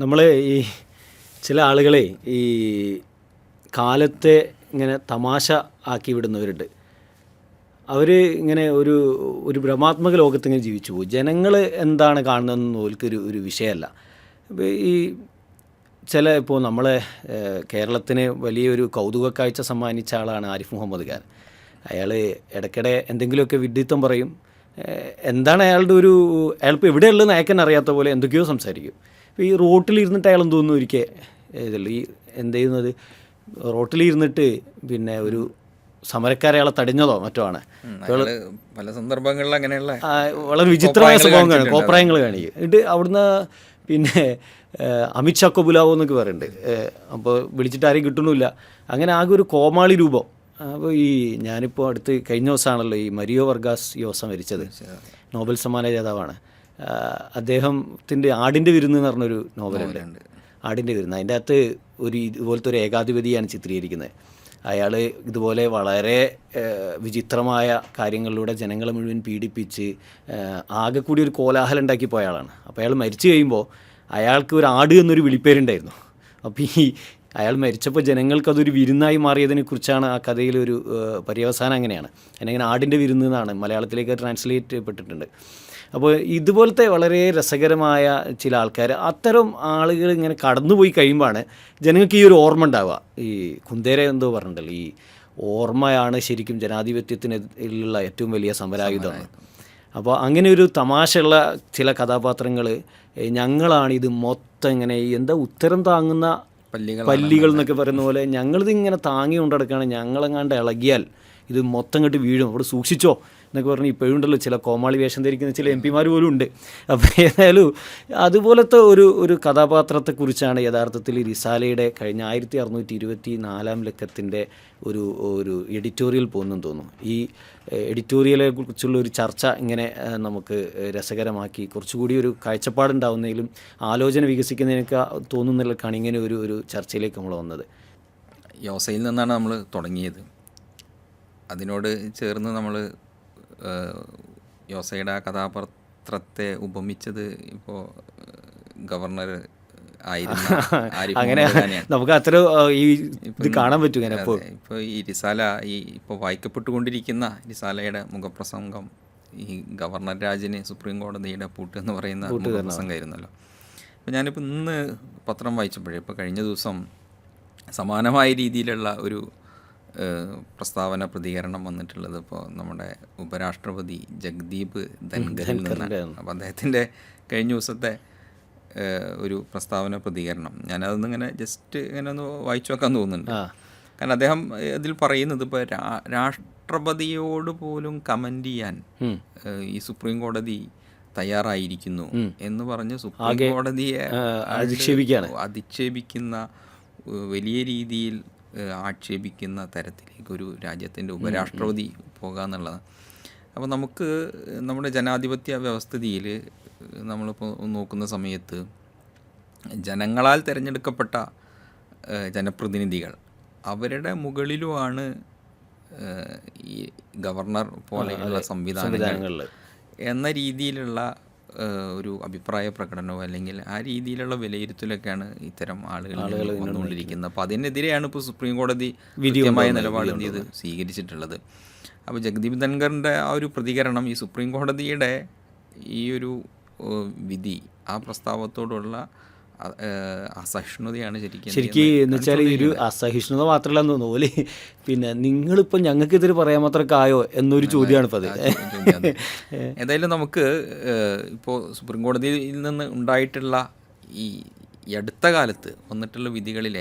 നമ്മൾ ഈ ചില ആളുകളെ ഈ കാലത്തെ ഇങ്ങനെ തമാശ ആക്കി വിടുന്നവരുണ്ട്. അവർ ഇങ്ങനെ ഒരു ഒരു ഭ്രമാത്മക ലോകത്ത് ഇങ്ങനെ ജീവിച്ചു പോകും. ജനങ്ങൾ എന്താണ് കാണുന്നതെന്ന് ഓൽക്കൊരു ഒരു വിഷയമല്ല. ഈ ചില ഇപ്പോൾ നമ്മളെ കേരളത്തിന് വലിയൊരു കൗതുക കാഴ്ച സമ്മാനിച്ച ആളാണ് ആരിഫ് മുഹമ്മദ് ഖാൻ. അയാൾ ഇടയ്ക്കിടെ എന്തെങ്കിലുമൊക്കെ വിഡിത്തം പറയും. എന്താണ് അയാളുടെ ഒരു അയാളിപ്പോൾ എവിടെയുള്ളതെന്ന് അയക്കാൻ അറിയാത്ത പോലെ എന്തൊക്കെയോ സംസാരിക്കും. ഈ റോട്ടിലിരുന്നിട്ട് അയാൾ തോന്നുന്നു ഒരിക്കൽ ഈ എന്ത് ചെയ്യുന്നത്? റോട്ടിലിരുന്നിട്ട് പിന്നെ ഒരു സമരക്കാരെ അയാളെ തടിഞ്ഞതോ മറ്റോ ആണ്? പല സന്ദർഭങ്ങളിൽ അങ്ങനെയുള്ള വളരെ വിചിത്രമായ സംഭവങ്ങളാണ്. കോപ്രായങ്ങൾ കാണിക്കും. എന്നിട്ട് അവിടുന്ന് പിന്നെ അമിത്ഷാ അമിത് ഷാ കൊബുലാവോ എന്നൊക്കെ പറയുന്നുണ്ട്. അപ്പോൾ വിളിച്ചിട്ട് ആരെയും കിട്ടണമില്ല അങ്ങനെ ആകെ ഒരു കോമാളി രൂപം. അപ്പോൾ ഈ ഞാനിപ്പോൾ അടുത്ത് കഴിഞ്ഞ ദിവസമാണല്ലോ ഈ മരിയോ വർഗാസ് യോസം മരിച്ചത്. നോബൽ സമ്മാന ജേതാവാണ്. അദ്ദേഹത്തിന്റെ ആടിന്റെ വിരുന്ന് എന്ന് പറഞ്ഞൊരു നോവലുണ്ട്. ആടിന്റെ വിരുന്ന്. അതിന്റെ അകത്ത് ഒരു ഇതുപോലത്തെ ഒരു ഏകാധിപതിയാണ് ചിത്രീകരിക്കുന്നത്. അയാൾ ഇതുപോലെ വളരെ വിചിത്രമായ കാര്യങ്ങളിലൂടെ ജനങ്ങളെ മുഴുവൻ പീഡിപ്പിച്ച് ആകെ കൂടി ഒരു കോലാഹലം ഉണ്ടാക്കി പോയ ആളാണ്. അപ്പോൾ അയാൾ മരിച്ചു കഴിയുമ്പോൾ അയാൾക്ക് ഒരു ആട് എന്നൊരു വിളിപ്പേരുണ്ടായിരുന്നു. അപ്പോൾ ഈ അയാൾ മരിച്ചപ്പോൾ ജനങ്ങൾക്കതൊരു വിരുന്നായി മാറിയതിനെ കുറിച്ചാണ് ആ കഥയിൽ ഒരു പര്യവസാനം അങ്ങനെയാണ്. അതിനങ്ങനെ ആടിന്റെ വിരുന്ന് എന്നാണ് മലയാളത്തിലേക്ക് ട്രാൻസ്ലേറ്റ് ചെയ്യപ്പെട്ടിട്ടുണ്ട്. അപ്പോൾ ഇതുപോലത്തെ വളരെ രസകരമായ ചില ആൾക്കാർ അത്തരം ആളുകൾ ഇങ്ങനെ കടന്നുപോയി കഴിയുമ്പോഴാണ് ജനങ്ങൾക്ക് ഈ ഒരു ഓർമ്മ ഉണ്ടാവുക. ഈ കുന്തേര എന്തോ പറഞ്ഞിട്ടുണ്ടല്ലോ ഈ ഓർമ്മയാണ് ശരിക്കും ജനാധിപത്യത്തിനുള്ള ഏറ്റവും വലിയ സമരായുധം. അപ്പോൾ അങ്ങനെ ഒരു തമാശയുള്ള ചില കഥാപാത്രങ്ങൾ ഞങ്ങളാണ് ഇത് മൊത്തം ഇങ്ങനെ എന്താ ഉത്തരം താങ്ങുന്ന പല്ലികൾ പല്ലികൾ എന്നൊക്കെ പറയുന്ന പോലെ ഞങ്ങളിത് ഇങ്ങനെ താങ്ങി കൊണ്ടെടുക്കുകയാണ് ഞങ്ങളെങ്ങാണ്ട് ഇളകിയാൽ ഇത് മൊത്തം ഇങ്ങോട്ട് വീഴും. അവിടെ സൂക്ഷിച്ചോ? എന്നൊക്കെ പറഞ്ഞ് ഇപ്പോഴും ഉണ്ടല്ലോ ചില കോമാളി വേഷം ധരിക്കുന്ന ചില എം പിമാർ പോലും ഉണ്ട്. അപ്പോൾ ഏതായാലും അതുപോലത്തെ ഒരു ഒരു കഥാപാത്രത്തെക്കുറിച്ചാണ് യഥാർത്ഥത്തിൽ റിസാലയുടെ കഴിഞ്ഞ ആയിരത്തി അറുന്നൂറ്റി ഇരുപത്തി നാലാം ലക്കത്തിന്റെ ഒരു ഒരു എഡിറ്റോറിയൽ പോകുന്നെന്ന് തോന്നുന്നു. ഈ എഡിറ്റോറിയലെ കുറിച്ചുള്ള ഒരു ചർച്ച ഇങ്ങനെ നമുക്ക് രസകരമാക്കി കുറച്ചുകൂടി ഒരു കാഴ്ചപ്പാടുണ്ടാവുന്നതിലും ആലോചന വികസിക്കുന്നതിനൊക്കെ തോന്നുന്നില്ലക്കാണ് ഇങ്ങനെ ഒരു ഒരു ചർച്ചയിലേക്ക് നമ്മൾ വന്നത്. യോസയിൽ നിന്നാണ് നമ്മൾ തുടങ്ങിയത്. അതിനോട് ചേർന്ന് നമ്മൾ യോസയുടെ ആ കഥാപാത്രത്തെ ഉപമിച്ചത് ഇപ്പോൾ ഗവർണർ അങ്ങനെ നമുക്ക് അത്ര ഈ ഇത് കാണാൻ പറ്റും ഇങ്ങനെ ഇപ്പോൾ. ഈ റിസാല ഈ ഇപ്പോൾ വായിക്കപ്പെട്ടുകൊണ്ടിരിക്കുന്ന റിസാലയുടെ മുഖപ്രസംഗം ഈ ഗവർണർ രാജിന് സുപ്രീം കോടതിയുടെ പൂട്ട് എന്ന് പറയുന്ന മുഖപ്രസംഗമായിരുന്നല്ലോ. അപ്പോൾ ഞാനിപ്പോൾ ഇന്ന് പത്രം വായിച്ചപ്പോഴേ ഇപ്പോൾ കഴിഞ്ഞ ദിവസം സമാനമായ രീതിയിലുള്ള ഒരു പ്രസ്താവന പ്രതികരണം വന്നിട്ടുള്ളത് ഇപ്പോൾ നമ്മുടെ ഉപരാഷ്ട്രപതി ജഗ്ദീപ് ധൻഖറിൽ നിന്നാണ് അപ്പോൾ അദ്ദേഹത്തിന്റെ കഴിഞ്ഞ ദിവസത്തെ ഒരു പ്രസ്താവന പ്രതികരണം. ഞാനതൊന്നും ഇങ്ങനെ ജസ്റ്റ് ഇങ്ങനെ ഒന്ന് വായിച്ചു വെക്കാൻ തോന്നുന്നുണ്ട്. കാരണം അദ്ദേഹം ഇതിൽ പറയുന്നത് ഇപ്പോൾ രാഷ്ട്രപതിയോട് പോലും കമന്റ് ചെയ്യാൻ ഈ സുപ്രീം കോടതി തയ്യാറായിരിക്കുന്നു എന്ന് പറഞ്ഞ് സുപ്രീം കോടതിയെ അധിക്ഷേപിക്കുകയാണ്. അധിക്ഷേപിക്കുന്ന വലിയ രീതിയിൽ ആക്ഷേപിക്കുന്ന തരത്തിലേക്ക് ഒരു രാജ്യത്തിന്റെ ഉപരാഷ്ട്രപതി പോകുക എന്നുള്ളതാണ് അപ്പോൾ നമുക്ക് നമ്മുടെ ജനാധിപത്യ വ്യവസ്ഥിതിയിൽ നമ്മളിപ്പോൾ നോക്കുന്ന സമയത്ത് ജനങ്ങളാൽ തിരഞ്ഞെടുക്കപ്പെട്ട ജനപ്രതിനിധികൾ അവരുടെ മുകളിലുമാണ് ഈ ഗവർണർ പോലെയുള്ള സംവിധാനങ്ങൾ എന്ന രീതിയിലുള്ള ഒരു അഭിപ്രായ പ്രകടനമോ അല്ലെങ്കിൽ ആ രീതിയിലുള്ള വിലയിരുത്തലൊക്കെയാണ് ഇത്തരം ആളുകൾ വന്നുകൊണ്ടിരിക്കുന്നത്. അപ്പോൾ അതിനെതിരെയാണ് ഇപ്പോൾ സുപ്രീം കോടതി വിധിയമായ നിലപാട് എന്ത് ചെയ്ത് സ്വീകരിച്ചിട്ടുള്ളത്. അപ്പോൾ ജഗദീപ് ധൻഖറിന്റെ ആ ഒരു പ്രതികരണം ഈ സുപ്രീം കോടതിയുടെ ഈ ഒരു വിധി ആ പ്രസ്താവത്തോടുള്ള അസഹിഷ്ണുതയാണ് ശരിക്കും ശരിക്കും എന്ന് വെച്ചാൽ ഈ ഒരു അസഹിഷ്ണുത മാത്രമല്ല എന്ന് തോന്നുന്നു. ഓൽ പിന്നെ നിങ്ങളിപ്പോൾ ഞങ്ങൾക്കെതിരെ പറയാൻ മാത്രമൊക്കെ ആയോ എന്നൊരു ചോദ്യമാണ് ഇപ്പോൾ അത്. എന്തായാലും ഏതായാലും നമുക്ക് ഇപ്പോൾ സുപ്രീം കോടതിയിൽ നിന്ന് ഉണ്ടായിട്ടുള്ള ഈ ഈ അടുത്ത കാലത്ത് വന്നിട്ടുള്ള വിധികളിൽ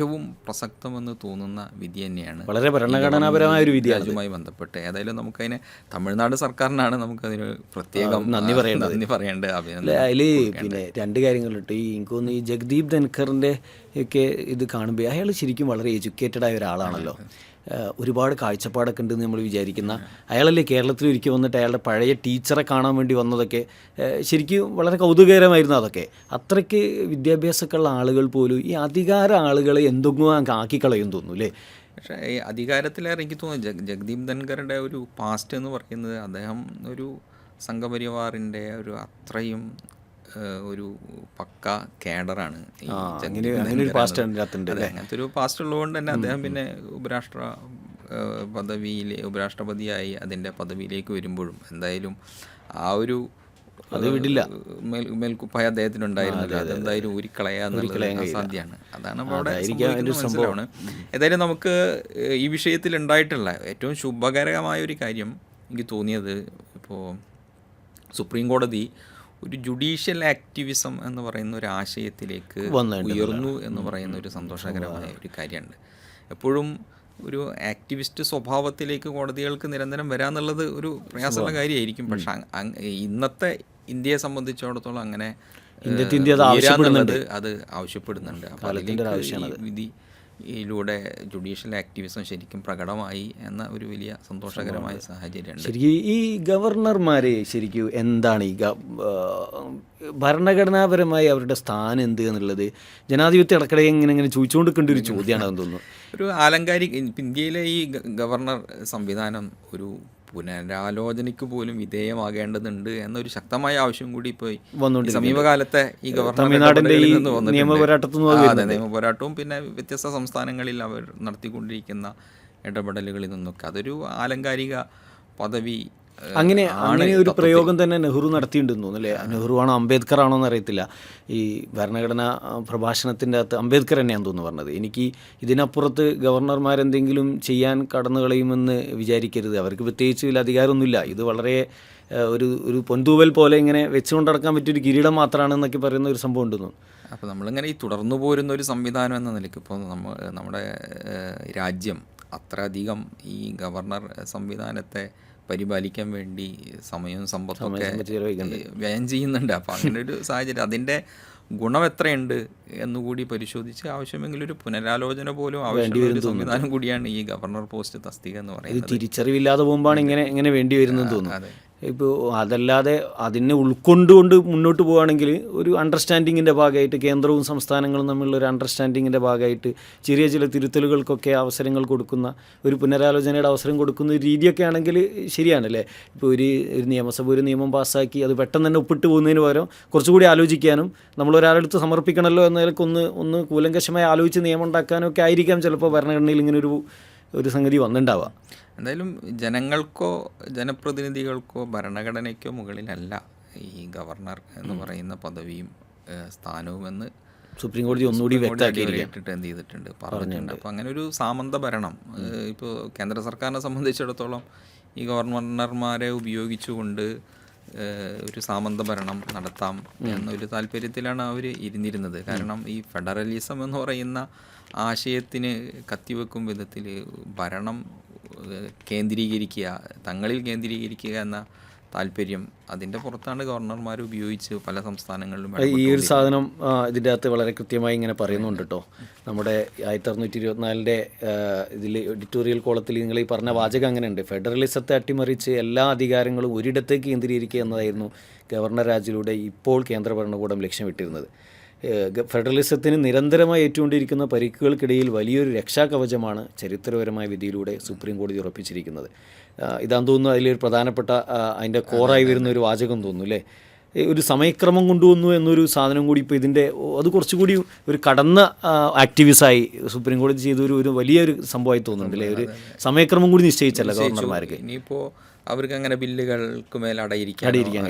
ഏറ്റവും പ്രസക്തമെന്ന് തോന്നുന്ന വിധി തന്നെയാണ് വളരെ ഭരണഘടനാപരമായ ഒരു വിധി അതുമായി ബന്ധപ്പെട്ട്. ഏതായാലും നമുക്കതിന് തമിഴ്നാട് സർക്കാരിനാണ് നമുക്കതിന് പ്രത്യേകം നന്ദി പറയേണ്ടത്. നന്ദി പറയേണ്ടത് അതിൽ പിന്നെ രണ്ട് കാര്യങ്ങളുണ്ട്. ഈ എനിക്ക് തോന്നുന്നു ഈ ജഗ്ദീപ് ധൻഖറിന്റെ ഒക്കെ ഇത് കാണുമ്പോൾ അയാൾ ശരിക്കും വളരെ എഡ്യൂക്കേറ്റഡ് ആയ ഒരാളാണല്ലോ ഒരുപാട് കാഴ്ചപ്പാടൊക്കെ ഉണ്ടെന്ന് നമ്മൾ വിചാരിക്കുന്ന അയാളല്ലേ കേരളത്തിൽ ഒരിക്കൽ വന്നിട്ട് അയാളുടെ പഴയ ടീച്ചറെ കാണാൻ വേണ്ടി വന്നതൊക്കെ ശരിക്കും വളരെ കൗതുകകരമായിരുന്നു അതൊക്കെ. അത്രയ്ക്ക് വിദ്യാഭ്യാസമൊക്കെ ഉള്ള ആളുകൾ പോലും ഈ അധികാര ആളുകളെ എന്തെങ്കിലും ആക്കിക്കളയും തോന്നുന്നു അല്ലേ? പക്ഷേ ഈ അധികാരത്തിലേറെ എനിക്ക് തോന്നുന്നു ജഗ് ജഗദീപ് ധൻഖറുടെ ഒരു പാസ്റ്റ് എന്ന് പറയുന്നത് അദ്ദേഹം ഒരു സംഘപരിവാറിന്റെ ഒരു അത്രയും ഒരു പക്ക കേഡറാണ് അങ്ങനത്തെ ഒരു പാസ്റ്റ് ഉള്ളതുകൊണ്ട് തന്നെ അദ്ദേഹം പിന്നെ ഉപരാഷ്ട്ര പദവിയിലെ ഉപരാഷ്ട്രപതിയായി അതിന്റെ പദവിയിലേക്ക് വരുമ്പോഴും എന്തായാലും ആ ഒരു അത് വിടില്ല. മേൽ മേൽക്കുപ്പായ അദ്ദേഹത്തിന് ഉണ്ടായിരുന്നില്ല അതെന്തായാലും ഊരിക്കളയുക എന്നുള്ളത് അസാധ്യമാണ് അതാണ് അവിടെ സംഭവമാണ് ഏതായാലും നമുക്ക് ഈ വിഷയത്തിൽ ഉണ്ടായിട്ടുള്ള ഏറ്റവും ശുഭകരമായ ഒരു കാര്യം എനിക്ക് തോന്നിയത് ഇപ്പോൾ സുപ്രീം കോടതി ഒരു ജുഡീഷ്യൽ ആക്ടിവിസം എന്ന് പറയുന്ന ഒരു ആശയത്തിലേക്ക് ഉയർന്നു എന്ന് പറയുന്ന ഒരു സന്തോഷകരമായ ഒരു കാര്യമുണ്ട്. എപ്പോഴും ഒരു ആക്ടിവിസ്റ്റ് സ്വഭാവത്തിലേക്ക് കോടതികൾക്ക് നിരന്തരം വരാന്നുള്ളത് ഒരു പ്രയാസമുള്ള കാര്യമായിരിക്കും. പക്ഷെ ഇന്നത്തെ ഇന്ത്യയെ സംബന്ധിച്ചിടത്തോളം അങ്ങനെ ഇന്ത്യ അത് ആവശ്യപ്പെടുന്നുണ്ട്. അത് ആവശ്യപ്പെടുന്നുണ്ട്. വിധി യിലൂടെ ജുഡീഷ്യൽ ആക്ടിവിസം ശരിക്കും പ്രകടമായി എന്ന ഒരു വലിയ സന്തോഷകരമായ സാഹചര്യമുണ്ട്. ശരിക്കും ഈ ഗവർണർമാരെ ശരിക്കും എന്താണ് ഈ ഭരണഘടനാപരമായി അവരുടെ സ്ഥാനം എന്ത് എന്നുള്ളത് ജനാധിപത്യ ഇടക്കിടെ ഇങ്ങനെ ഇങ്ങനെ ചോദിച്ചുകൊണ്ടിരിക്കേണ്ട ഒരു ചോദ്യമാണ് അതെന്ന് തോന്നുന്നു. ഒരു ആലങ്കാരിക ഇന്ത്യയിലെ ഈ ഗവർണർ സംവിധാനം ഒരു പുനരാലോചനയ്ക്ക് പോലും വിധേയമാകേണ്ടതുണ്ട് എന്നൊരു ശക്തമായ ആവശ്യം കൂടി ഇപ്പോൾ സമീപകാലത്തെ ഈ ഗവർണമെന്റ് തമിഴ്നാടിന്റെ നിയമപോരാട്ടവും പിന്നെ വ്യത്യസ്ത സംസ്ഥാനങ്ങളിൽ അവർ നടത്തിക്കൊണ്ടിരിക്കുന്ന ഇടപെടലുകളിൽ നിന്നൊക്കെ. അതൊരു ആലങ്കാരിക പദവി അങ്ങനെ അങ്ങനെ ഒരു പ്രയോഗം തന്നെ നെഹ്റു നടത്തിയിട്ടുണ്ടെന്ന് തോന്നുന്നു അല്ലേ? നെഹ്റു ആണോ അംബേദ്കർ ആണോ എന്ന് അറിയത്തില്ല ഈ ഭരണഘടനാ പ്രഭാഷണത്തിന്റെ അകത്ത് അംബേദ്കർ തന്നെയാണെന്ന് തോന്നുന്നു പറഞ്ഞത്. എനിക്ക് ഇതിനപ്പുറത്ത് ഗവർണർമാരെന്തെങ്കിലും ചെയ്യാൻ കടന്നു കളയുമെന്ന് വിചാരിക്കരുത്. അവർക്ക് പ്രത്യേകിച്ച് ഇതിൽ അധികാരമൊന്നുമില്ല. ഇത് വളരെ ഒരു ഒരു പൊന്തൂവൽ പോലെ ഇങ്ങനെ വെച്ചുകൊണ്ടടക്കാൻ പറ്റിയൊരു കിരീടം മാത്രമാണെന്നൊക്കെ പറയുന്ന ഒരു സംഭവം ഉണ്ടെന്ന് അപ്പോൾ നമ്മളിങ്ങനെ ഈ തുടർന്നു പോരുന്ന ഒരു സംവിധാനം എന്ന നിലയ്ക്ക് ഇപ്പോൾ നമ്മ നമ്മുടെ രാജ്യം അത്രയധികം ഈ ഗവർണർ സംവിധാനത്തെ പരിപാലിക്കാൻ വേണ്ടി സമയവും സമ്പത്തൊക്കെ വ്യയം ചെയ്യുന്നുണ്ട്. അപ്പോൾ അങ്ങനെ ഒരു സാഹചര്യം. അതിന്റെ ഗുണം എത്രയുണ്ട് എന്നുകൂടി പരിശോധിച്ച് ആവശ്യമെങ്കിൽ ഒരു പുനരാലോചന പോലും ആവശ്യമുള്ള ഒരു സംവിധാനം കൂടിയാണ് ഈ ഗവർണർ പോസ്റ്റ് തസ്തിക എന്ന് പറയുന്നത്. തിരിച്ചറിവില്ലാതെ പോകുമ്പോഴാണ് ഇങ്ങനെ ഇങ്ങനെ വേണ്ടി വരുന്നത് തോന്നുന്നു. ഇപ്പോൾ അതല്ലാതെ അതിനെ ഉൾക്കൊണ്ടുകൊണ്ട് മുന്നോട്ട് പോവുകയാണെങ്കിൽ ഒരു അണ്ടർസ്റ്റാൻഡിങ്ങിന്റെ ഭാഗമായിട്ട് കേന്ദ്രവും സംസ്ഥാനങ്ങളും തമ്മിലുള്ള ഒരു അണ്ടർസ്റ്റാൻഡിങ്ങിന്റെ ഭാഗമായിട്ട് ചെറിയ ചില തിരുത്തലുകൾക്കൊക്കെ അവസരങ്ങൾ കൊടുക്കുന്ന ഒരു പുനരാലോചനയുടെ അവസരം കൊടുക്കുന്ന ഒരു രീതിയൊക്കെ ആണെങ്കിൽ ശരിയാണല്ലേ? ഇപ്പോൾ ഒരു ഒരു നിയമസഭ ഒരു നിയമം പാസ്സാക്കി അത് പെട്ടെന്ന് തന്നെ ഒപ്പിട്ട് പോകുന്നതിന് പകരം കുറച്ചുകൂടി ആലോചിക്കാനും നമ്മൾ ഒരാളെടുത്ത് സമർപ്പിക്കണമല്ലോ എന്നതിലൊക്കെ ഒന്ന് ഒന്ന് കൂലങ്കശമായി ആലോചിച്ച് നിയമം ഉണ്ടാക്കാനൊക്കെ ആയിരിക്കാം ചിലപ്പോൾ ഭരണഘടനയിൽ ഇങ്ങനെ ഒരു ഒരു സംഗതി വന്നിട്ടുണ്ടാവുക എന്തായാലും ജനങ്ങൾക്കോ ജനപ്രതിനിധികൾക്കോ ഭരണഘടനയ്ക്കോ മുകളിലല്ല ഈ ഗവർണർ എന്ന് പറയുന്ന പദവിയും സ്ഥാനവും എന്ന് സുപ്രീം കോടതി ഒന്നുകൂടി വ്യക്തമാക്കിയിട്ട് എന്ത് ചെയ്തിട്ടുണ്ട്? പറഞ്ഞിട്ടുണ്ട്. അപ്പോൾ അങ്ങനെ ഒരു സാമന്ത ഭരണം. ഇപ്പോൾ കേന്ദ്ര സർക്കാരിനെ സംബന്ധിച്ചിടത്തോളം ഈ ഗവർണർമാരെ ഉപയോഗിച്ചുകൊണ്ട് ഒരു സാമന്ത ഭരണം നടത്താം എന്നൊരു താല്പര്യത്തിലാണ് അവർ ഇരുന്നിരുന്നത്. കാരണം ഈ ഫെഡറലിസം എന്ന് പറയുന്ന ആശയത്തിന് കത്തിവെക്കും വിധത്തിൽ ഭരണം കേന്ദ്രീകരിക്കുക തങ്ങളിൽ കേന്ദ്രീകരിക്കുക എന്ന താല്പര്യം. അതിന്റെ പുറത്താണ് ഗവർണർമാർ ഉപയോഗിച്ച് പല സംസ്ഥാനങ്ങളിലും ഈ ഒരു സാധനം ഇതിന്റെ അകത്ത് വളരെ കൃത്യമായി ഇങ്ങനെ പറയുന്നുണ്ട് കേട്ടോ നമ്മുടെ ആയിരത്തി അറുന്നൂറ്റി ഇരുപത്തിനാലിന്റെ ഇതിൽ എഡിറ്റോറിയൽ കോളത്തിൽ നിങ്ങൾ ഈ പറഞ്ഞ വാചകം അങ്ങനെയുണ്ട്. ഫെഡറലിസത്തെ അട്ടിമറിച്ച് എല്ലാ അധികാരങ്ങളും ഒരിടത്തേക്ക് കേന്ദ്രീകരിക്കുക എന്നതായിരുന്നു ഗവർണർ രാജിലൂടെ ഇപ്പോൾ കേന്ദ്ര ഭരണകൂടം ലക്ഷ്യമിട്ടിരുന്നത് ഫെഡറലിസത്തിന് നിരന്തരമായി ഏറ്റുകൊണ്ടിരിക്കുന്ന പരിക്കുകൾക്കിടയിൽ വലിയൊരു രക്ഷാകവചമാണ് ചരിത്രപരമായ വിധിയിലൂടെ സുപ്രീം കോടതി ഉറപ്പിച്ചിരിക്കുന്നത്. ഇതാന്ന് തോന്നുന്നു അതിലൊരു പ്രധാനപ്പെട്ട അതിന്റെ കോറായി വരുന്ന ഒരു വാചകം തോന്നുന്നു അല്ലേ? ഒരു സമയക്രമം കൊണ്ടുവന്നു എന്നൊരു സാധനം കൂടി ഇപ്പോൾ ഇതിന്റെ അത് കുറച്ചുകൂടി ഒരു കടന്ന ആക്ടിവിസ്റ്റായി സുപ്രീം കോടതി ചെയ്ത ഒരു ഒരു വലിയൊരു സംഭവമായി തോന്നുന്നുണ്ട് അല്ലേ? ഒരു സമയക്രമം കൂടി നിശ്ചയിച്ചല്ല ഗവർണർമാർക്ക്. ഇനിയിപ്പോൾ അവർക്ക് അങ്ങനെ ബില്ലുകൾക്ക് മേൽ അടയിരിക്കാൻ അടയിരിക്കാൻ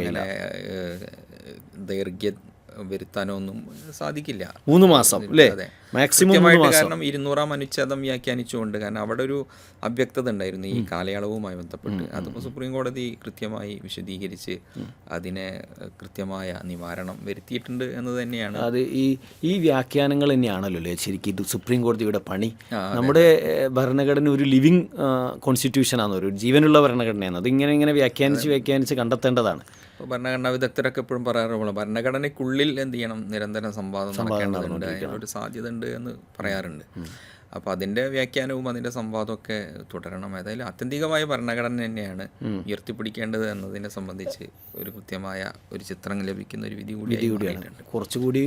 ദൈർഘ്യം വരുത്താനോ ഒന്നും സാധിക്കില്ല. മൂന്ന് മാസം അല്ലേ? മാക്സിമം കാരണം ഇരുന്നൂറാം അനുച്ഛേദം വ്യാഖ്യാനിച്ചുകൊണ്ട് കാരണം അവിടെ ഒരു അവ്യക്തത ഉണ്ടായിരുന്നു ഈ കാലയളവുമായി ബന്ധപ്പെട്ട്. അതിപ്പോൾ സുപ്രീം കോടതി കൃത്യമായി വിശദീകരിച്ച് അതിനെ കൃത്യമായ നിവാരണം വരുത്തിയിട്ടുണ്ട് എന്ന് തന്നെയാണ്. അത് ഈ ഈ വ്യാഖ്യാനങ്ങൾ തന്നെയാണല്ലോ അല്ലേ? ശരിക്കും ഇത് സുപ്രീം കോടതിയുടെ പണി. നമ്മുടെ ഭരണഘടന ഒരു ലിവിങ് കോൺസ്റ്റിറ്റ്യൂഷൻ ആണ് ഒരു ജീവനുള്ള ഭരണഘടനയാണ്. അത് ഇങ്ങനെ ഇങ്ങനെ വ്യാഖ്യാനിച്ച് വ്യാഖ്യാനിച്ച് കണ്ടെത്തേണ്ടതാണ്. ഇപ്പോൾ ഭരണഘടനാ വിദഗ്ധരൊക്കെ എപ്പോഴും പറയാറുള്ള ഭരണഘടനയ്ക്കുള്ളിൽ എന്ത് ചെയ്യണം? നിരന്തരം സംവാദം നടക്കേണ്ടതുണ്ട്. അതിനൊരു സാധ്യത ഉണ്ട് എന്ന് പറയാറുണ്ട്. അപ്പോൾ അതിന്റെ വ്യാഖ്യാനവും അതിന്റെ ഒക്കെ തുടരണം. ഏതായാലും ആത്യന്തികമായ ഭരണഘടന തന്നെയാണ് ഉയർത്തിപ്പിടിക്കേണ്ടത് എന്നതിനെ സംബന്ധിച്ച് ഒരു കൃത്യമായ ഒരു ചിത്രം ലഭിക്കുന്ന ഒരു വിധി കൂടി കുറച്ചുകൂടി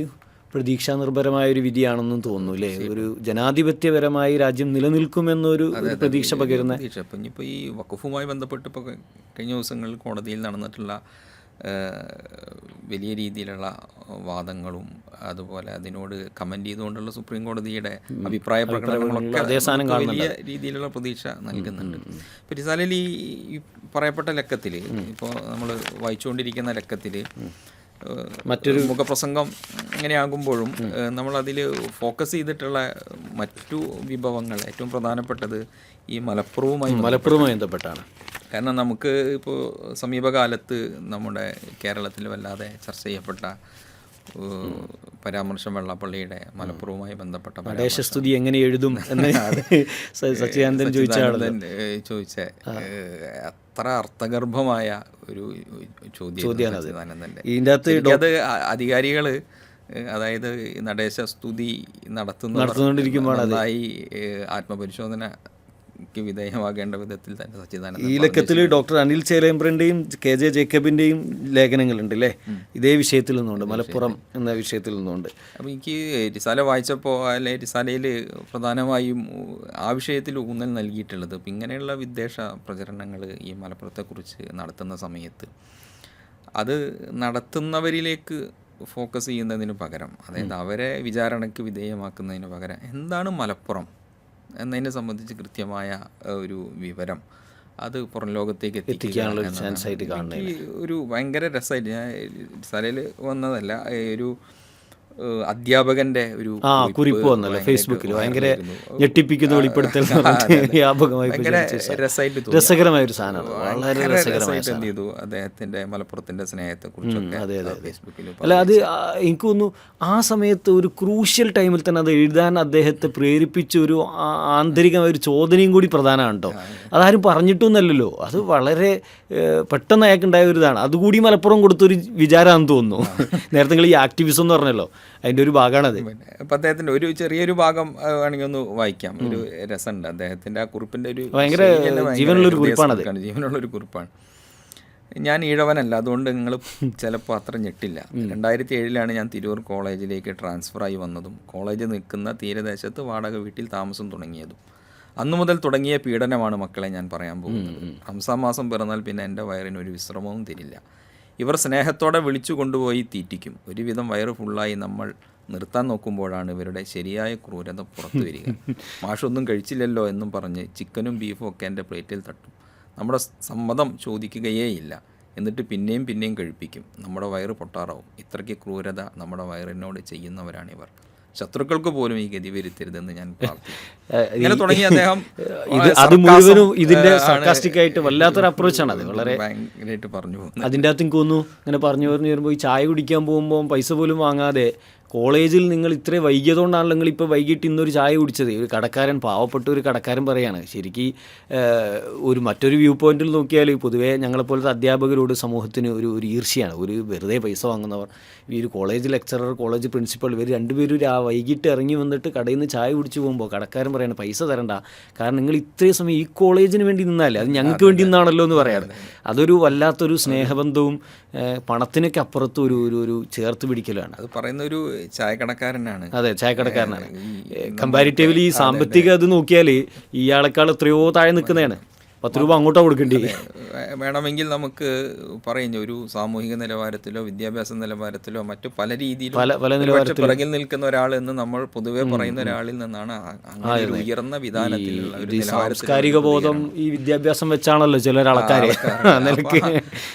പ്രതീക്ഷാ നിർഭരമായ ഒരു വിധിയാണെന്നും തോന്നുന്നു അല്ലേ? ഒരു ജനാധിപത്യപരമായി രാജ്യം നിലനിൽക്കുമെന്നൊരു പ്രതീക്ഷ പകരുന്ന പ്രതീക്ഷ ഇനിയിപ്പോൾ ഈ വഖഫുമായി ബന്ധപ്പെട്ട് ഇപ്പോൾ കഴിഞ്ഞ ദിവസങ്ങളിൽ കോടതിയിൽ നടന്നിട്ടുള്ള വലിയ രീതിയിലുള്ള വാദങ്ങളും അതുപോലെ അതിനോട് കമന്റ് ചെയ്തുകൊണ്ടുള്ള സുപ്രീം കോടതിയുടെ അഭിപ്രായ പ്രകടനങ്ങളൊക്കെ വലിയ രീതിയിലുള്ള പ്രതീക്ഷ നൽകുന്നുണ്ട്. ഇപ്പോൾ റിസാലിൽ ഈ ഈ പറയപ്പെട്ട ലക്കത്തിൽ ഇപ്പോൾ നമ്മൾ വായിച്ചുകൊണ്ടിരിക്കുന്ന ലക്കത്തിൽ മറ്റൊരു മുഖപ്രസംഗം ഇങ്ങനെയാകുമ്പോഴും നമ്മളതിൽ ഫോക്കസ് ചെയ്തിട്ടുള്ള മറ്റു വിഭവങ്ങൾ ഏറ്റവും പ്രധാനപ്പെട്ടത് ഈ മലപ്പുറവുമായി മലപ്പുറവുമായി ബന്ധപ്പെട്ടാണ്. കാരണം നമുക്ക് ഇപ്പോൾ സമീപകാലത്ത് നമ്മുടെ കേരളത്തിൽ വല്ലാതെ ചർച്ച ചെയ്യപ്പെട്ട പരാമർശം വെള്ളാപ്പള്ളിയുടെ മലപ്പുറവുമായി ബന്ധപ്പെട്ട പരാമർശം. എങ്ങനെ എഴുതും എന്ന് സച്ചിദാനന്ദൻ ചോദിച്ച ആളല്ലേ സച്ചിദാനന്ദൻ, ഏഹ്, ചോദിച്ച അത്ര അർത്ഥഗർഭമായ ഒരു ചോദ്യം സച്ചിദാനന്ദന്റെ ഇതിന്റെ അകത്ത് അത് അധികാരികൾ അധികാരികൾ അതായത് നടേശ സ്തുതി നടത്തുന്ന നടത്തുന്നോണ്ടിരിക്കുമ്പോഴാണ് അത്. ആത്മപരിശോധനയ്ക്ക് വിധേയമാകേണ്ട വിധത്തിൽ തന്നെ സച്ചിദാനന്ദ ഈ ലക്കത്തിൽ ഡോക്ടർ അനിൽ ചേലേമ്പ്രന്റെയും കെ ജെ ജേക്കബിന്റെയും ലേഖനങ്ങളുണ്ട് അല്ലേ ഇതേ വിഷയത്തിൽ നിന്നുകൊണ്ട് മലപ്പുറം എന്ന വിഷയത്തിൽ നിന്നുകൊണ്ട് അപ്പോൾ എനിക്ക് രിസാല വായിച്ചപ്പോൾ അല്ലെ രിസാലയിൽ പ്രധാനമായും ആ വിഷയത്തിൽ ഊന്നൽ നൽകിയിട്ടുള്ളത്. അപ്പം ഇങ്ങനെയുള്ള വിദ്വേഷ പ്രചരണങ്ങൾ ഈ മലപ്പുറത്തെക്കുറിച്ച് നടത്തുന്ന സമയത്ത് അത് നടത്തുന്നവരിലേക്ക് ഫോക്കസ് ചെയ്യുന്നതിന് പകരം അതായത് അവരെ വിചാരണയ്ക്ക് വിധേയമാക്കുന്നതിന് പകരം എന്താണ് മലപ്പുറം? എന്നതിനെ സംബന്ധിച്ച് കൃത്യമായ ഒരു വിവരം അത് പുറം ലോകത്തേക്ക് എത്തിക്കാനുള്ള ഒരു ആയിട്ട് കാണുന്നത്. ഒരു ഭയങ്കര രസമായിട്ട് ഞാൻ സ്ഥലയിൽ വന്നതല്ല ഒരു അധ്യാപകന്റെ ഒരു ആ കുറിപ്പ് വന്നല്ലോ ഫേസ്ബുക്കിൽ ഭയങ്കര. ഞെട്ടിപ്പിക്കുന്ന വെളിപ്പെടുത്തൽ വ്യാപകമായി. രസകരമായ ഒരു സാധനമാണ്. വളരെ രസകരമായ എന്ത് ചെയ്തു? അദ്ദേഹത്തിന്റെ മലപ്പുറത്തിന്റെ സ്നേഹത്തെ കുറിച്ചൊക്കെ. ഫേസ്ബുക്കിൽ അല്ല അത് എനിക്ക് തോന്നുന്നു ആ സമയത്ത് ഒരു ക്രൂഷ്യൽ ടൈമിൽ തന്നെ അത് എഴുതാൻ അദ്ദേഹത്തെ പ്രേരിപ്പിച്ച ഒരു ആന്തരികമായ ഒരു ചോദനയും കൂടി പ്രധാനമാണ് കേട്ടോ അതാരും പറഞ്ഞിട്ടൊന്നല്ലല്ലോ അത് വളരെ പെട്ടെന്ന് അയാൾക്കുണ്ടായ ഒരു ഇതാണ്. അതുകൂടി മലപ്പുറം കൊടുത്തൊരു വിചാരമാണെന്ന് തോന്നുന്നു. നേരത്തെ നിങ്ങൾ ഈ ആക്ടിവിസം എന്ന് പറഞ്ഞല്ലോ. അതിന്റെ ഒരു ഭാഗമാണത് അപ്പം അദ്ദേഹത്തിന്റെ ഒരു ചെറിയൊരു ഭാഗം വേണമെങ്കിൽ ഒന്ന് വായിക്കാം. ഒരു രസമുണ്ട്. അദ്ദേഹത്തിന്റെ ആ കുറിപ്പിന്റെ ഒരു ഭയങ്കര ജീവനുള്ളൊരു. കുറിപ്പാണത്. ജീവനുള്ളൊരു കുറിപ്പാണ് ഞാൻ ഈഴവനല്ല. അതുകൊണ്ട് നിങ്ങൾ ചിലപ്പോൾ അത്ര ഞെട്ടില്ല. രണ്ടായിരത്തി ഏഴിലാണ് ഞാൻ തിരൂർ കോളേജിലേക്ക് ട്രാൻസ്ഫറായി വന്നതും കോളേജ് നിൽക്കുന്ന തീരദേശത്ത് വാടക വീട്ടിൽ താമസം തുടങ്ങിയതും. അന്നു മുതൽ തുടങ്ങിയ പീഡനമാണ് മക്കളെ ഞാൻ പറയാൻ പോകുന്നത്. റംസാൻ മാസം പിറന്നാൽ പിന്നെ എന്റെ വയറിന് ഒരു വിശ്രമവും തരില്ല. ഇവർ സ്നേഹത്തോടെ വിളിച്ചു കൊണ്ടുപോയി തീറ്റിക്കും. ഒരുവിധം വയറ് ഫുള്ളായി നമ്മൾ നിർത്താൻ നോക്കുമ്പോഴാണ് ഇവരുടെ ശരിയായ ക്രൂരത പുറത്തു വരിക. മാഷൊന്നും കഴിച്ചില്ലല്ലോ എന്നും പറഞ്ഞ് ചിക്കനും ബീഫും ഒക്കെ എന്റെ പ്ലേറ്റിൽ തട്ടും. നമ്മുടെ സമ്മതം ചോദിക്കുകയേയില്ല. എന്നിട്ട് പിന്നെയും പിന്നെയും കഴിപ്പിക്കും. നമ്മുടെ വയറ് പൊട്ടാറാവും. ഇത്രയ്ക്ക് ക്രൂരത നമ്മുടെ വയറിനോട് ചെയ്യുന്നവരാണിവർ. ശത്രുക്കൾക്ക് പോലും ഈ ഗതി വരുത്തരുതെന്ന് ഞാൻ ഇങ്ങനെ തുടങ്ങി അദ്ദേഹം ഇത് അത് മുഴുവനും ഇതിന്റെ സർക്കാസ്റ്റിക് ആയിട്ട് വല്ലാത്തൊരു അപ്രോച്ച് ആണ് അത് വളരെ ഭയങ്കരമായിട്ട് പറഞ്ഞു അതിന്റെ അകത്ത് എനിക്ക് തോന്നുന്നു ഇങ്ങനെ പറഞ്ഞു പറഞ്ഞു വരുമ്പോൾ ഈ ചായ കുടിക്കാൻ പോകുമ്പോൾ പൈസ പോലും വാങ്ങാതെ കോളേജിൽ നിങ്ങൾ ഇത്രയും വൈകിയതുകൊണ്ടാണല്ലോ നിങ്ങൾ ഇപ്പോൾ വൈകിട്ട് ഇന്നൊരു ചായ കുടിച്ചത്. ഒരു കടക്കാരൻ പാവപ്പെട്ട ഒരു കടക്കാരൻ പറയാണ്. ശരിക്ക് ഒരു മറ്റൊരു വ്യൂ പോയിന്റിൽ നോക്കിയാൽ പൊതുവേ ഞങ്ങളെപ്പോലത്തെ അധ്യാപകരോട് സമൂഹത്തിന് ഒരു ഒരു ഈർഷ്യയാണ് ഒരു വെറുതെ പൈസ വാങ്ങുന്നവർ. ഈ ഒരു കോളേജ് ലെക്ചറർ കോളേജ് പ്രിൻസിപ്പൾ ഇവർ രണ്ടുപേരും ആ വൈകിട്ട് ഇറങ്ങി വന്നിട്ട് കടയിൽ നിന്ന് ചായ കുടിച്ച് പോകുമ്പോൾ കടക്കാരൻ പറയാണ് പൈസ തരണ്ട. കാരണം നിങ്ങൾ ഇത്രയും സമയം ഈ കോളേജിന് വേണ്ടി നിന്നാലേ അത് ഞങ്ങൾക്ക് വേണ്ടി നിന്നാണല്ലോ എന്ന് പറയാറ്. അതൊരു വല്ലാത്തൊരു സ്നേഹബന്ധവും പണത്തിനൊക്കെ അപ്പുറത്തും ഒരു ഒരു ഒരു ചേർത്ത് പിടിക്കലാണ്. അത് പറയുന്ന ഒരു ചായക്കടക്കാരനാണ്. അതെ ചായക്കടക്കാരനാണ്. കമ്പാരിറ്റീവ്ലി സാമ്പത്തിക അത് നോക്കിയാൽ ഇയാളെക്കാൾ എത്രയോ താഴെ നിൽക്കുന്നതാണ്. പത്ത് രൂപ അങ്ങോട്ടോ കൊടുക്കേണ്ടി. വേണമെങ്കിൽ നമുക്ക് പറയുന്നു ഒരു സാമൂഹിക നിലവാരത്തിലോ വിദ്യാഭ്യാസ നിലവാരത്തിലോ മറ്റു പല രീതിയിലും പല- പല പിറകിൽ നിൽക്കുന്ന ഒരാൾ എന്ന് നമ്മൾ പൊതുവെ പറയുന്ന ഒരാളിൽ നിന്നാണ് ഉയർന്ന വിധാനത്തിലുള്ള ഒരു സാംസ്കാരിക ബോധം ഈ വിദ്യാഭ്യാസം വെച്ചാണല്ലോ ചിലർ ആൾക്കാരെ. ആ നിലയ്ക്ക്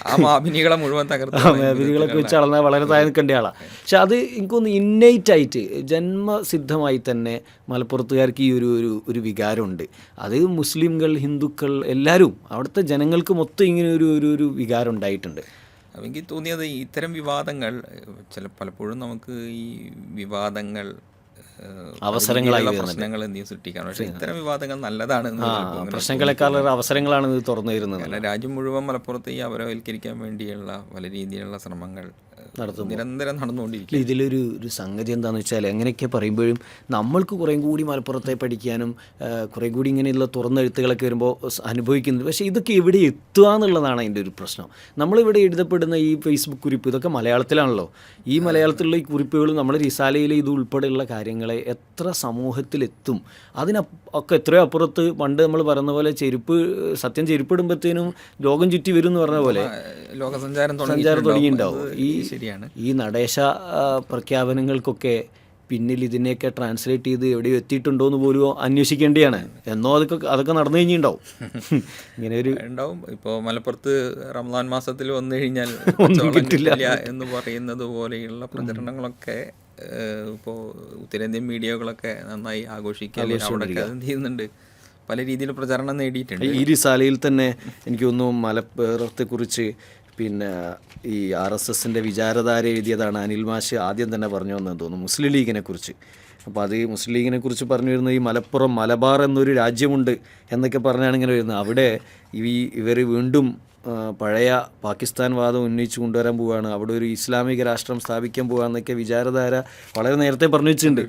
ആ മാപിനികളെ മുഴുവൻ തകർത്ത് മേഖലകളൊക്കെ വെച്ച് അളന്നാൽ വളരെ താഴെ നിൽക്കേണ്ട ആളാണ് പക്ഷെ അത് എനിക്കൊന്ന് ഇന്നേറ്റ് ആയിട്ട് ജന്മസിദ്ധമായി തന്നെ മലപ്പുറത്തുകാർക്ക് ഈ ഒരു ഒരു ഒരു വികാരമുണ്ട്. അത് മുസ്ലിംകൾ ഹിന്ദുക്കൾ എല്ലാവരും അവിടുത്തെ ജനങ്ങൾക്ക് മൊത്തം ഇങ്ങനെ ഒരു ഒരു ഒരു വികാരം ഉണ്ടായിട്ടുണ്ട്. എനിക്ക് തോന്നിയത് ഇത്തരം വിവാദങ്ങൾ ചില പലപ്പോഴും നമുക്ക് ഈ വിവാദങ്ങൾ അവസരങ്ങളായി പ്രശ്നങ്ങൾ എന്തെങ്കിലും സൃഷ്ടിക്കാൻ? പക്ഷേ ഇത്തരം വിവാദങ്ങൾ നല്ലതാണ് പ്രശ്നങ്ങളെക്കാളുള്ള അവസരങ്ങളാണ് ഇത് തുറന്നു തരുന്നത്. രാജ്യം മുഴുവൻ മലപ്പുറത്ത് ഈ അപരവൽക്കരിക്കാൻ വേണ്ടിയുള്ള പല രീതിയിലുള്ള ശ്രമങ്ങൾ നിരന്തരം നടന്നുകൊണ്ടിരിക്കും ഇതിലൊരു ഒരു സംഗതി എന്താണെന്ന് വെച്ചാൽ എങ്ങനെയൊക്കെ പറയുമ്പോഴും നമ്മൾക്ക് കുറേ കൂടി മലപ്പുറത്തെ പഠിക്കാനും കുറേ കൂടി ഇങ്ങനെയുള്ള തുറന്നെഴുത്തുകളൊക്കെ വരുമ്പോൾ അനുഭവിക്കുന്നത് പക്ഷേ ഇതൊക്കെ എവിടെ എത്തുക എന്നുള്ളതാണ് അതിന്റെ ഒരു പ്രശ്നം. നമ്മളിവിടെ എഴുതപ്പെടുന്ന ഈ ഫേസ്ബുക്ക് കുറിപ്പ് ഇതൊക്കെ മലയാളത്തിലാണല്ലോ. ഈ മലയാളത്തിലുള്ള ഈ കുറിപ്പുകൾ നമ്മുടെ റിസാലയിലെ ഇത് ഉൾപ്പെടെയുള്ള കാര്യങ്ങളെ എത്ര സമൂഹത്തിലെത്തും? അതിന ഒക്കെ എത്രയോ അപ്പുറത്ത് പണ്ട് നമ്മൾ പറയുന്ന പോലെ ചെരുപ്പ് സത്യം ചെരുപ്പിടുമ്പോഴത്തേനും ലോകം ചുറ്റി വരും എന്ന് പറഞ്ഞ പോലെ ലോകസഞ്ചാരം സഞ്ചാരം തുടങ്ങിയിട്ടുണ്ടാവും. ഈ ശരിയാണ്. ഈ നടേശ പ്രഖ്യാപനങ്ങൾക്കൊക്കെ പിന്നിൽ ഇതിനെയൊക്കെ ട്രാൻസ്ലേറ്റ് ചെയ്ത് എവിടെയോ എത്തിയിട്ടുണ്ടോ എന്ന് പോലും അന്വേഷിക്കേണ്ടിയാണ്. എന്നോ അതൊക്കെ അതൊക്കെ നടന്നു കഴിഞ്ഞിട്ടുണ്ടാവും ഇങ്ങനെ ഒരു ഉണ്ടാവും. ഇപ്പോൾ മലപ്പുറത്ത് റംസാൻ മാസത്തിൽ വന്നു കഴിഞ്ഞാൽ കിട്ടില്ല. എന്ന് പറയുന്നത് പോലെയുള്ള പ്രചരണങ്ങളൊക്കെ ഇപ്പോൾ ഉത്തരേന്ത്യൻ മീഡിയകളൊക്കെ നന്നായി ആഘോഷിക്കാൻ അവിടെയൊക്കെ അത് എന്ത് ചെയ്യുന്നുണ്ട്? പല രീതിയിൽ പ്രചരണം നേടിയിട്ടുണ്ട്. ഈ റിസാലയിൽ തന്നെ എനിക്ക് തോന്നുന്നു മലപ്പുറത്തെക്കുറിച്ച് പിന്നെ ഈ ആർ എസ് എസിന്റെ വിചാരധാര എഴുതിയതാണ് അനിൽ മാഷ് ആദ്യം തന്നെ പറഞ്ഞു വന്നതെന്ന് തോന്നുന്നു മുസ്ലിം ലീഗിനെ കുറിച്ച്. അപ്പോൾ അത് മുസ്ലിം ലീഗിനെ കുറിച്ച് പറഞ്ഞു വരുന്നത് ഈ മലപ്പുറം മലബാർ എന്നൊരു രാജ്യമുണ്ട് എന്നൊക്കെ പറഞ്ഞാണ് ഇങ്ങനെ വരുന്നത്. അവിടെ ഈ ഇവർ വീണ്ടും പഴയ പാകിസ്ഥാൻ വാദം ഉന്നയിച്ചു കൊണ്ടുവരാൻ പോവുകയാണ്. അവിടെ ഒരു ഇസ്ലാമിക രാഷ്ട്രം സ്ഥാപിക്കാൻ പോവാന്നൊക്കെ വിചാരധാര വളരെ നേരത്തെ പറഞ്ഞു വെച്ചിട്ടുണ്ട്.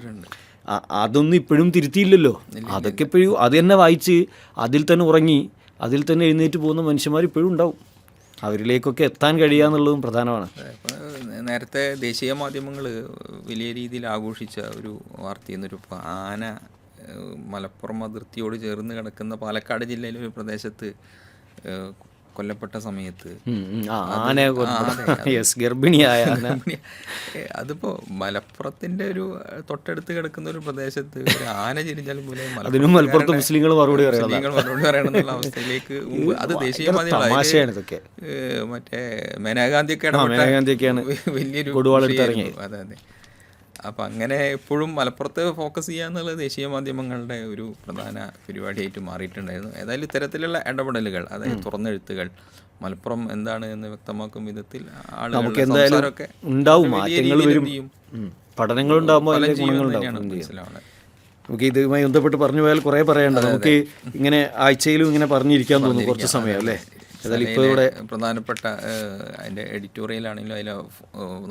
അതൊന്നും ഇപ്പോഴും തിരുത്തിയില്ലല്ലോ. അതൊക്കെ ഇപ്പോഴും അത് തന്നെ വായിച്ച് അതിൽ തന്നെ ഉറങ്ങി അതിൽ തന്നെ എഴുന്നേറ്റ് പോകുന്ന മനുഷ്യന്മാർ ഇപ്പോഴും ഉണ്ടാവും. അവരിലേക്കൊക്കെ എത്താൻ കഴിയുക എന്നുള്ളതും പ്രധാനമാണ്. നേരത്തെ ദേശീയ മാധ്യമങ്ങൾ വലിയ രീതിയിൽ ആഘോഷിച്ച ഒരു വാർത്തയിൽ നിന്നൊരു ആന മലപ്പുറം അതിർത്തിയോട് ചേർന്ന് കിടക്കുന്ന പാലക്കാട് ജില്ലയിലെ ഒരു പ്രദേശത്ത് കൊല്ലപ്പെട്ട സമയത്ത് ഗർഭിണിയായ അതിപ്പോ മലപ്പുറത്തിന്റെ ഒരു തൊട്ടടുത്ത് കിടക്കുന്ന ഒരു പ്രദേശത്ത് ഒരു ആന ചിരിഞ്ഞാൽ പോലെ അതിനും മലപ്പുറത്ത് മുസ്ലിങ്ങൾ മറുപടി പറയണം മുസ്ലിങ്ങൾ മറുപടി പറയണമെന്നുള്ള അവസ്ഥയിലേക്ക് മുമ്പ് അത് ദേശീയ ഏഹ് മറ്റേ മേനകാഗാന്ധിയൊക്കെ മേനകാഗാന്ധിയൊക്കെയാണ് വലിയൊരു. അതെ അതെ. അപ്പം അങ്ങനെ എപ്പോഴും മലപ്പുറത്ത് ഫോക്കസ് ചെയ്യുക എന്നുള്ളത് ദേശീയ മാധ്യമങ്ങളുടെ ഒരു പ്രധാന പരിപാടിയായിട്ട് മാറിയിട്ടുണ്ടായിരുന്നു. ഏതായാലും ഇത്തരത്തിലുള്ള ഇടപെടലുകൾ അതായത് തുറന്നെഴുത്തുകൾ മലപ്പുറം എന്താണ് എന്ന് വ്യക്തമാക്കും വിധത്തിൽ എന്തായാലും ഉണ്ടാവും. മാറ്റങ്ങൾ വരും. എന്ത് ചെയ്യും? ഉം. പഠനങ്ങളുണ്ടാകുമ്പോൾ ഫലം അതിന്റെ ചെയ്യുമെന്ന് ഗുണങ്ങളുണ്ടാവും തന്നെയാണ് എന്ത് ചെയ്യും? മനസ്സിലാവുന്നത്. നമുക്ക് ഇതുമായി ബന്ധപ്പെട്ട് പറഞ്ഞു പോയാൽ കുറേ പറയേണ്ട. നമുക്ക് ഇങ്ങനെ ആഴ്ചയിലും ഇങ്ങനെ പറഞ്ഞിരിക്കാൻ തോന്നുന്നു കുറച്ച് സമയം അല്ലേ? ഏതായാലും ഇപ്പോൾ ഇവിടെ പ്രധാനപ്പെട്ട അതിന്റെ എഡിറ്റോറിയലാണെങ്കിലും അതിൽ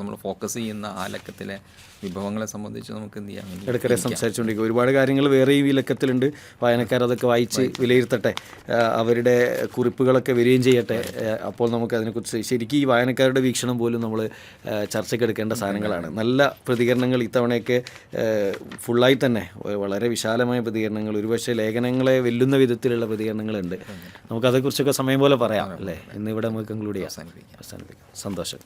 നമ്മൾ ഫോക്കസ് ചെയ്യുന്ന ആ ലക്കത്തിലെ വിഭവങ്ങളെ സംബന്ധിച്ച് നമുക്ക് എന്ത് ചെയ്യാം? ഇടയ്ക്കിടെ സംസാരിച്ചുകൊണ്ടിരിക്കും ഒരുപാട് കാര്യങ്ങൾ വേറെ ഈ ലക്കത്തിലുണ്ട് വായനക്കാർ അതൊക്കെ വായിച്ച് വിലയിരുത്തട്ടെ. അവരുടെ കുറിപ്പുകളൊക്കെ വരികയും ചെയ്യട്ടെ. അപ്പോൾ നമുക്ക് അതിനെക്കുറിച്ച് ശരിക്കും ഈ വായനക്കാരുടെ വീക്ഷണം പോലും നമ്മൾ ചർച്ചയ്ക്ക് എടുക്കേണ്ട സാധനങ്ങളാണ്. നല്ല പ്രതികരണങ്ങൾ ഇത്തവണയൊക്കെ ഫുള്ളായി തന്നെ. വളരെ വിശാലമായ പ്രതികരണങ്ങൾ. ഒരുപക്ഷെ ലേഖനങ്ങളെ വെല്ലുന്ന വിധത്തിലുള്ള പ്രതികരണങ്ങളുണ്ട്. നമുക്കതേക്കുറിച്ചൊക്കെ സമയം പോലെ പറയാം. അല്ലേ? ഇന്നിവിടെ നമുക്ക് കൺക്ലൂഡ് ചെയ്യാം അവസാനിപ്പിക്കാം. സന്തോഷം.